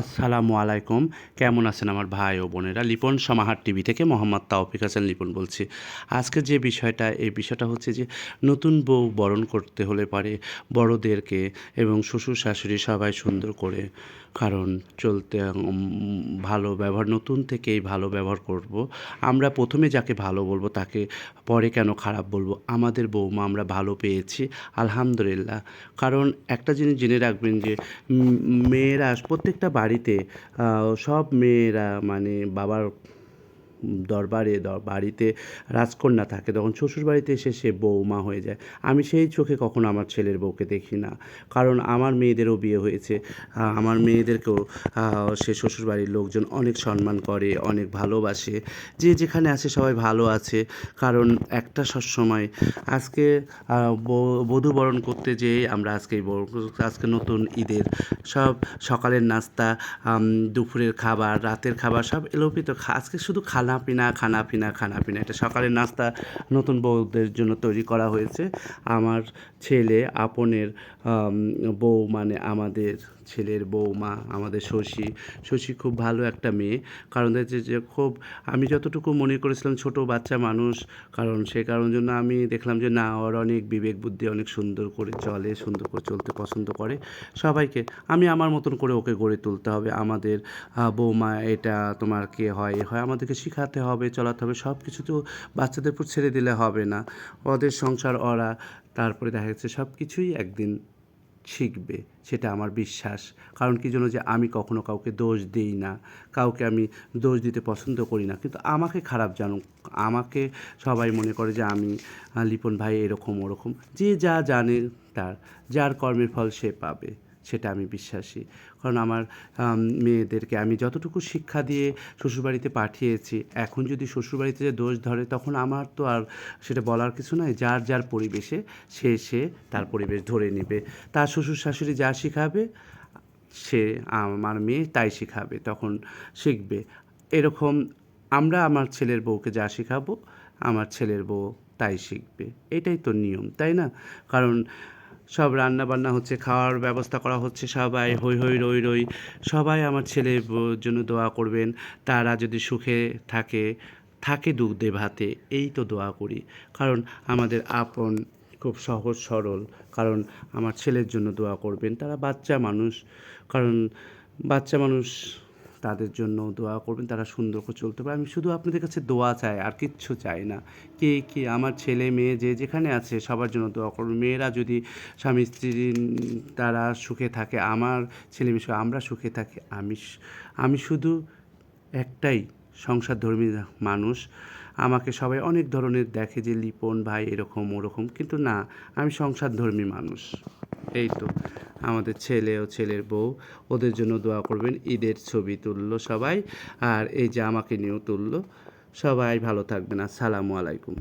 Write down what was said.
আসসালামু আলাইকুম। কেমন আছেন আমার ভাই ও বোনেরা? লিপন সমাহার টিভি থেকে মোহাম্মদ তাওফিক হাসান লিপন বলছি। আজকে যে বিষয়টা, এই বিষয়টা হচ্ছে যে, নতুন বউ বরণ করতে হলে পারে বড়দেরকে এবং শ্বশুর শাশুড়ি সবাই সুন্দর করে, কারণ চলতে ভালো ব্যবহার, নতুন থেকেই ভালো ব্যবহার করব। আমরা প্রথমে যাকে ভালো বলব, তাকে পরে কেন খারাপ বলব? আমাদের বৌমা আমরা ভালো পেয়েছি, আলহামদুলিল্লাহ। কারণ একটা জিনিস জেনে রাখবেন যে মেয়েরা প্রত্যেকটা বাড়িতে আহ, সব মেয়েরা মানে বাবার দরবারে বাড়িতে রাজকন্যা থাকে তখন শ্বশুর বাড়িতে এসে সে বৌমা হয়ে যায়। আমি সেই চোখে কখনো আমার ছেলের বউকে দেখি না কারণ আমার মেয়েদেরও বিয়ে হয়েছে। আমার মেয়েদেরকেও সে শ্বশুর বাড়ির লোকজন অনেক সম্মান করে অনেক ভালোবাসে। যে যেখানে আছে সবাই ভালো আছে কারণ একটা সবসময় আজকে আহ, ব- বধূ বরণ করতে যেয়ে আমরা আজকে আজকে নতুন ঈদের সব সকালের নাস্তা দুপুরের খাবার রাতের খাবার সব এলোপিত আজকে শুধু খানা পিনা খানা পিনা খানা পিনা এটা সকালের নাস্তা নতুন বউদের জন্য তৈরি করা হয়েছে। আমার ছেলে, আপনের বউ মানে আমাদের ছেলের বৌমা আমাদের শশী। শশী খুব ভালো একটা মেয়ে। কারণ হচ্ছে যে খুব, আমি যতটুকু মনে করেছিলাম ছোট বাচ্চা মানুষ, কারণ সে কারণ জন্য আমি দেখলাম যে না, ওর অনেক বিবেক বুদ্ধি, অনেক সুন্দর করে চলে, সুন্দর করে চলতে পছন্দ করে। সবাইকে, আমি আমার মতন করে ওকে গড়ে তুলতে হবে। আমাদের বৌমা এটা তোমার কে হয়, এ হয়, আমাদেরকে শেখাতে হবে, চলাতে হবে সব কিছু তো বাচ্চাদের উপর ছেড়ে দিলে হবে না। ওদের সংসার, ওরা তারপরে দেখা যাচ্ছে সব কিছুই একদিন শিখবে, সেটা আমার বিশ্বাস। কারণ কি জন্য যে আমি কখনো কাউকে দোষ দিই না, কাউকে আমি দোষ দিতে পছন্দ করি না। কিন্তু আমাকে খারাপ জানুক, আমাকে সবাই মনে করে যে আমি লিপন ভাই এরকম ওরকম, যে যা জানে তার, যার কর্মের ফল সে পাবে। সেটা আমি বিশ্বাসী। কারণ আমার মেয়েদেরকে আমি যতটুকু শিক্ষা দিয়ে শ্বশুরবাড়িতে পাঠিয়েছি, এখন যদি শ্বশুরবাড়িতে যে দোষ ধরে, তখন আমার তো আর সেটা বলার কিছু নয় যার যার পরিবেশে সে সে তার পরিবেশ ধরে নেবে। তার শ্বশুর শাশুড়ি যা শিখাবে, সে আমার মেয়ে তাই শিখাবে, তখন শিখবে। এরকম আমরা আমার ছেলের বউকে যা শেখাবো, আমার ছেলের বউ তাই শিখবে। এটাই তো নিয়ম, তাই না? কারণ সব রান্না বান্না হচ্ছে, খাওয়ার ব্যবস্থা করা হচ্ছে সবাই, হই হই রই রই। সবাই আমার ছেলের জন্য দোয়া করবেন, তারা যদি সুখে থাকে থাকে দুধে ভাতে, এই তো দোয়া করি। কারণ আমাদের আপন খুব সহজ সরল, কারণ আমার ছেলের জন্য দোয়া করবেন, তারা বাচ্চা মানুষ। কারণ বাচ্চা মানুষ তাদের জন্য দোয়া করবেন, তারা সুন্দর করে চলতে পারে। আমি শুধু আপনাদের কাছে দোয়া চাই, আর কিচ্ছু চাই না। কে কে, আমার ছেলে মেয়ে যে যেখানে আছে, সবার জন্য দোয়া করবেন। মেয়েরা যদি স্বামী, স্ত্রী তারা সুখে থাকে, আমার ছেলে মেয়ে আমরা সুখে থাকি। আমি আমি শুধু একটাই সংসার ধর্মী মানুষ। আমাকে সবাই অনেক ধরনের দেখে যে, লিপন ভাই এরকম, ওরকম। কিন্তু না, আমি সংসার ধর্মী মানুষ। এই তো আমাদের ছেলে ও ছেলের বউ, ওদের জন্য দোয়া করবেন, ঈদের ছবি তুললো সবাই, আর এই যে আমাকে নিয়েও তুললো, সবাই ভালো থাকবেন, আসসালামু আলাইকুম।